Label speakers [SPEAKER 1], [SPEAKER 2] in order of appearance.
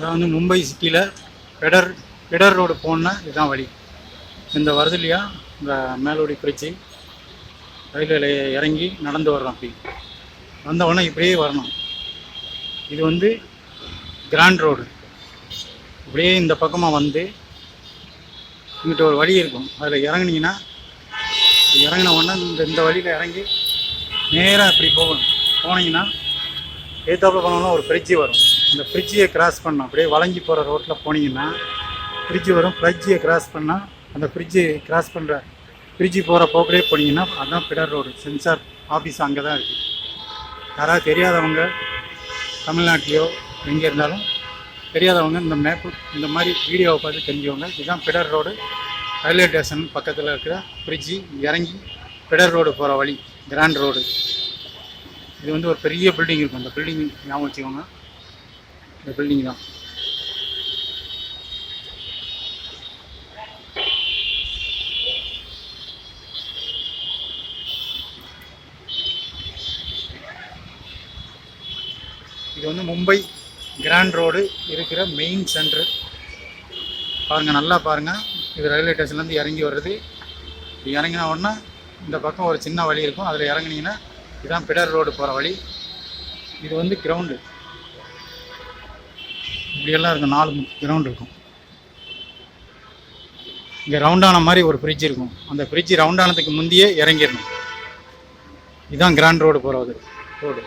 [SPEAKER 1] அதான் வந்து மும்பை சிட்டியில் பெடர் பெடர் ரோடு போனால் இதுதான் வழி. இந்த வருது இல்லையா இந்த மேலோடி பிரிட்ஜு ரயில்வேல இறங்கி நடந்து வர்றோம் அப்படி. வந்தவொடனே இப்படியே வரணும். இது வந்து கிராண்ட் ரோடு. இப்படியே இந்த பக்கமாக வந்து இங்கிட்ட ஒரு வழி இருக்கும். அதில் இறங்குனீங்கன்னா இறங்கின உடனே இந்த இந்த வழியில் இறங்கி நேராக இப்படி போகணும். போனீங்கன்னா ஏத்தாப்பில் போனோம்னா ஒரு பிரிட்ஜி வரும். இந்த ஃப்ரிட்ஜியை கிராஸ் பண்ணோம் அப்படியே வளைஞ்சி போகிற ரோட்டில் போனீங்கன்னா ஃப்ரிட்ஜு வரும். ஃப்ரிட்ஜியை கிராஸ் பண்ணால் அந்த ஃப்ரிட்ஜு கிராஸ் பண்ணுற ஃப்ரிட்ஜு போகிற போக்கிலே போனீங்கன்னா அதுதான் பிடர் ரோடு சென்சார் ஆஃபீஸ் அங்கே தான் இருக்குது யாராவது தெரியாதவங்க தமிழ்நாட்டிலையோ எங்கே இருந்தாலும் தெரியாதவங்க இந்த மேப்பு இந்த மாதிரி வீடியோவை பார்த்து தெரிஞ்சவங்க இதுதான் பிடர் ரோடு ரயில்வே ஸ்டேஷன் பக்கத்தில் இருக்கிற ஃப்ரிட்ஜி இறங்கி பிடர் ரோடு போகிற வழி. கிராண்ட் ரோடு இது வந்து ஒரு பெரிய பில்டிங் இருக்கும். அந்த பில்டிங் ஞாபகம் வச்சுக்கோங்க. இந்த பில்டிங் தான். இது வந்து மும்பை கிராண்ட் ரோடு இருக்கிற மெயின் சென்டர் பாருங்கள் நல்லா பாருங்கள் இது ரயில்வே ஸ்டேஷன்லேருந்து இறங்கி வருது இது இறங்கின உடனே இந்த பக்கம் ஒரு சின்ன வழி இருக்கும். அதில் இறங்குனீங்கன்னா இதுதான் பிடர் ரோடு போகிற வழி. இது வந்து கிரவுண்டு இப்படியெல்லாம் இருக்கும் நாலு கிரவுண்ட் இருக்கும். இங்கே ரவுண்டான மாதிரி ஒரு ஃப்ரிட்ஜ் இருக்கும். அந்த ஃப்ரிட்ஜ் ரவுண்டானதுக்கு முந்தையே இறங்கிடணும். இதுதான் கிராண்ட் ரோடு போகிறது ரோடு